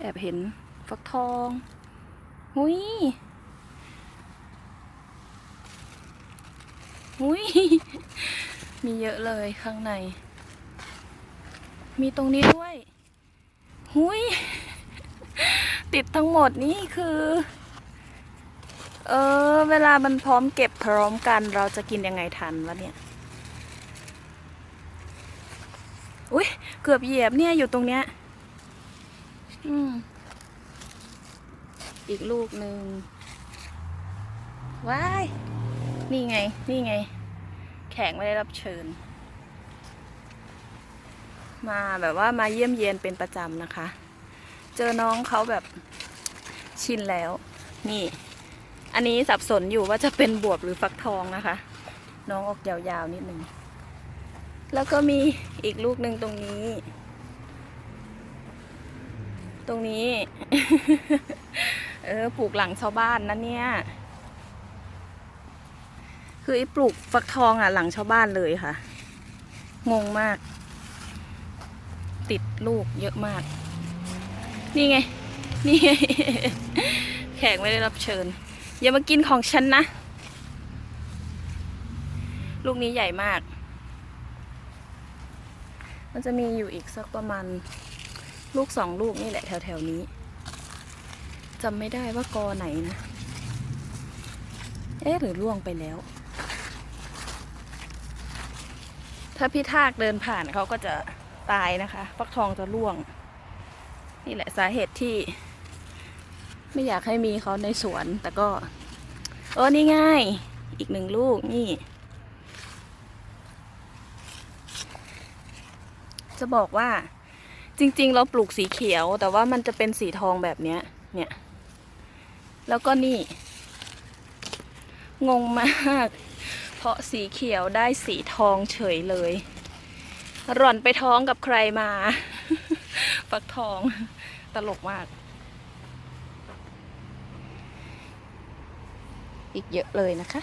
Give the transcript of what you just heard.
แอบเห็นฟักทอง หุยหุยมีเยอะเลยข้างใน มีตรงนี้ด้วย หุยติดทั้งหมดนี่คือ เออ เวลามันพร้อมเก็บพร้อมกันเราจะกินยังไงทันวะเนี่ย อุ้ยเกือบเหยียบเนี่ยอยู่ตรงเนี้ย อืมอีกลูกหนึ่งว้าย นี่ไง นี่ไง แขกไม่ได้รับเชิญ มาแบบว่ามาเยี่ยมเยียนเป็นประจำนะคะ เจอน้องเขาแบบชินแล้ว นี่ อันนี้สับสนอยู่ว่าจะเป็นบวบหรือฟักทองนะคะ น้องออกยาวๆนิดนึง แล้วก็มีอีกลูกหนึ่งตรงนี้ ตรงนี้ เออปลูกหลังชาวบ้านนะเนี่ย คือไอ้ปลูกฟักทองอะ หลังชาวบ้านเลยค่ะ งงมาก ติดลูกเยอะมาก นี่ไง นี่ไง แขกไม่ได้รับเชิญ อย่ามากินของฉันนะ ลูกนี้ใหญ่มาก มันจะมีอยู่อีกสักประมาณ ลูกสองลูกนี่แหละแถวๆนี้จำไม่ได้ว่ากอไหนนะ เอ๊ะหรือล่วงไปแล้ว ถ้าพี่ทากเดินผ่านเขาก็จะตายนะคะ ฟักทองจะร่วง นี่แหละสาเหตุที่ ไม่อยากให้มีเขาในสวน แต่ก็เออนี่ง่าย อีกหนึ่งลูกนี่ จะบอกว่า จริงๆ เราปลูกสีเขียว แต่ว่ามันจะเป็นสีทองแบบเนี้ย เนี่ย แล้วก็นี่ งงมาก เพราะสีเขียวได้สีทองเฉยเลย หล่อนไปท้องกับใครมาฟักทอง ตลกมาก อีกเยอะเลยนะคะ